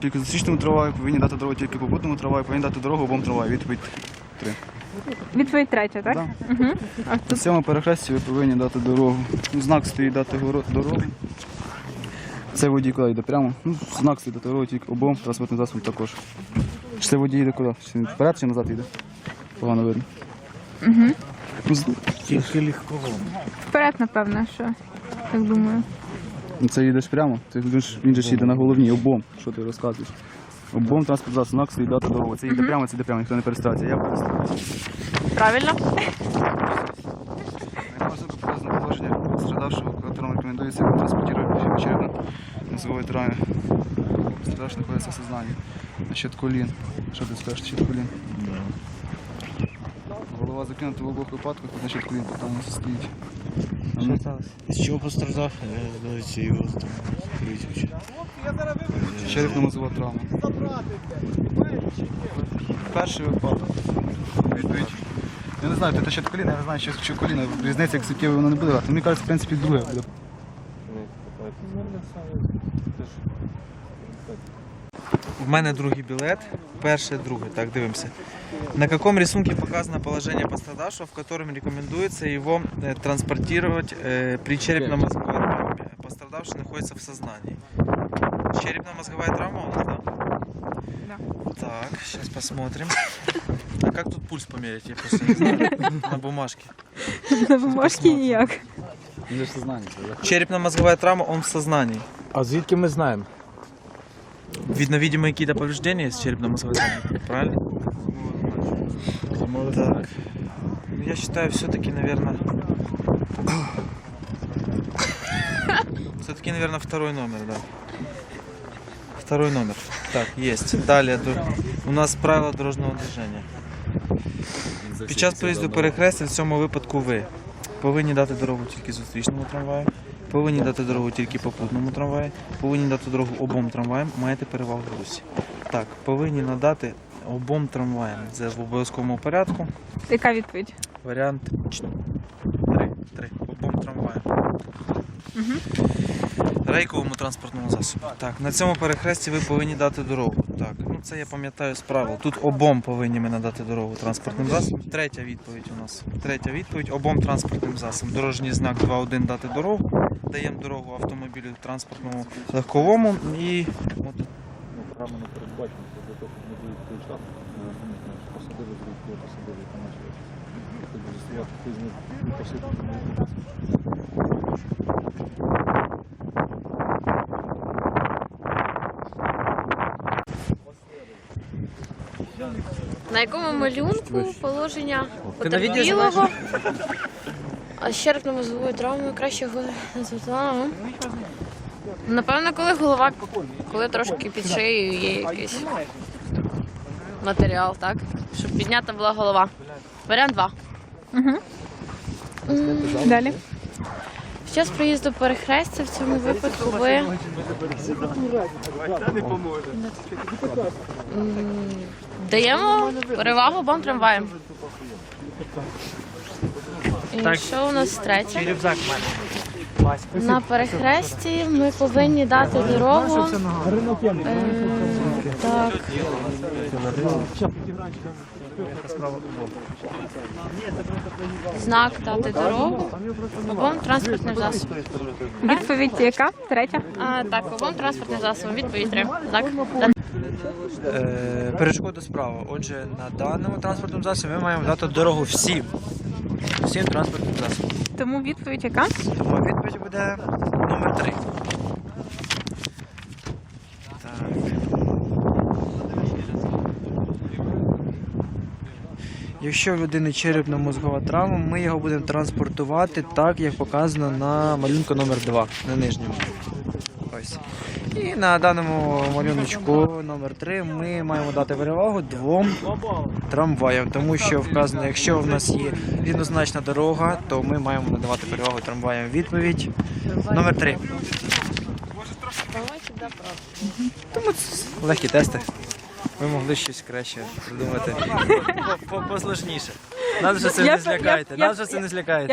Тільки зустрічному трамваю повинні дати дорогу тільки попутному трамваю, повинні дати дорогу обом трамваю. Відповідь три. Відповідь третя, так? Да. Угу. А На тут цьому перехресті ви повинні дати дорогу. Ну, Знак стоїть дати горо- дорогу. Це водій куди йде прямо. Ну, знак стоїть дати дорогу тільки обом транспортним засобам також. Чи це водій йде куди? Чи він вперед чи назад йде? Погано видно. Угу. Тільки легково. вперед, напевно, що. Так думаю. Ну, Це їдеш прямо, він ж, він же ж їде на головній, обом. Що ти розказуєш? Обом транспорт засоб, знак стоїть дати дорогу. Це їде прямо, це йде прямо, ніхто не перестрається. Я перестраюся. Правильно? Положення пострадавшего, которому рекомендуется транспортировать черепно носовой травме. Пострадавший находится в сознании. Насчет колін. Що ти скажеш насчет колін? Голова закинута в обох випадках, насчет колін питання стоїть. А ну, З чого постраждав? Давайте його там. Черепно-мозова травма. Перший випадок. Я не знаю, ти насчет коліна, я не знаю, що, що коліна. Різниця, як суттєво воно не буде грати. Мені кажуть, в принципі, друге буде. В мене другий білет, перший, другий. Так, дивимося. На каком рисунке показано положение пострадавшего, в котором рекомендуется его э, транспортировать э, при черепно-мозговой травме? Пострадавший находится в сознании. Черепно-мозговая травма у нас, да? Так, сейчас посмотрим. А как тут пульс померить? Я просто не знаю. На бумажке. На бумажці ніяк. Черепно-мозговая травма, он в сознании. А звідки ми знаємо? Видно, видимо, какие-то повреждения с черепно-мозговой. Правильно? Так. Ну, Я считаю, все-таки, наверное... Все-таки, наверное, второй номер, да. Второй номер. Так, есть. Далее у нас правила дорожнього движення. Під час проїзду перехрестя в цьому випадку ви повинні дати дорогу тільки зустрічному трамваю, повинні дати дорогу тільки попутному трамваю, повинні дати дорогу обом трамваям, маєте перевагу в русі. Так, повинні надати обом трамваям. Це в обов'язковому порядку. Яка відповідь? Варіант 3. 3. Обом трамваям. Рейковому транспортному засобу. Так, на цьому перехресті ви повинні дати дорогу. Так, ну це я пам'ятаю з правил. Тут обом повинні ми надати дорогу транспортним засобом. Третя відповідь у нас. Третя відповідь обом транспортним засобом. Дорожній знак 2.1 дати дорогу. Даємо дорогу автомобілю транспортному легковому і от Програма не передбачена для того, щоб не було той час. Посадили, зробили, посадили, і почали. Хоч би стояти, хтось не посипати, не На якому малюнку положення потерпілого а з черепно-мозговою травмою краще назвати? Напевно, коли голова, коли трошки під шиєю є якийсь матеріал, так? Щоб піднята була голова. Варіант 2. Далі. Під час проїзду перехрестя в цьому випадку ви даємо перевагу обом трамваям. І що у нас третє? На перехресті ми повинні дати дорогу. Е, так. Знак дати дорогу обом транспортним засобам. Відповідь яка? Третя. А, так, обом транспортним засобам. Відповідь три. Так. Е, перешкода справа. Отже, на даному транспортному засобі ми маємо дати дорогу всім. Всім транспортним засобам. Тому відповідь яка? Тому відповідь буде номер 3. Якщо в людини черепно-мозгова травма, ми його будемо транспортувати так, як показано на малюнку номер 2 на нижньому. Ось. І на даному малюночку номер 3 ми маємо дати перевагу двом трамваям, тому що вказано, якщо в нас є рівнозначна дорога, то ми маємо надавати перевагу трамваям. Відповідь номер 3. Тому це легкі тести. Ви могли щось краще придумати. По- по- Посложніше. Нас же це не злякаєте. Нас же це не злякаєте.